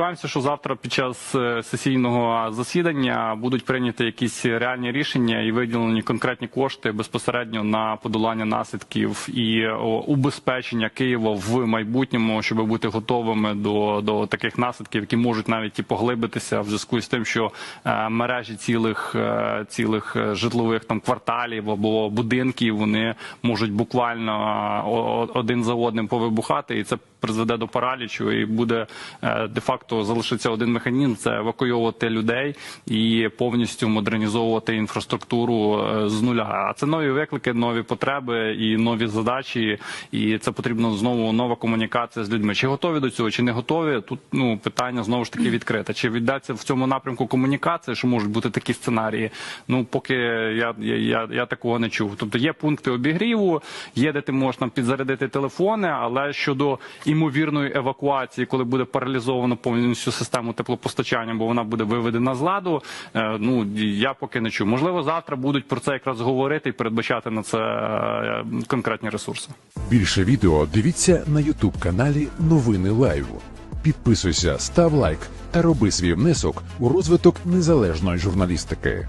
Сподіваємося, що завтра під час е, сесійного засідання будуть прийняті якісь реальні рішення і виділені конкретні кошти безпосередньо на подолання наслідків і убезпечення Києва в майбутньому, щоб бути готовими до, до таких наслідків, які можуть навіть і поглибитися в зв'язку з тим, що е, мережі цілих е, цілих житлових там кварталів або будинків вони можуть буквально один за одним повибухати, і це призведе до паралічу, і буде е, де-факто залишиться один механізм: це евакуйовувати людей і повністю модернізовувати інфраструктуру е, з нуля. А це нові виклики, нові потреби і нові задачі. І це потрібно знову нова комунікація з людьми. Чи готові до цього, чи не готові? Тут ну питання знову ж таки відкрите. Чи віддаться в цьому напрямку комунікація, що можуть бути такі сценарії? Ну поки я, я, я, я такого не чув. Тобто є пункти обігріву, є де ти можеш там підзарядити телефони, але щодо імовірної евакуації, коли буде паралізовано повністю систему теплопостачання, бо вона буде виведена з ладу. е, Ну я поки не чую. Можливо, завтра будуть про це якраз говорити і передбачати на це е, конкретні ресурси. Більше відео дивіться на Ютуб каналі Новини Лайву. Підписуйся, став лайк та роби свій внесок у розвиток незалежної журналістики.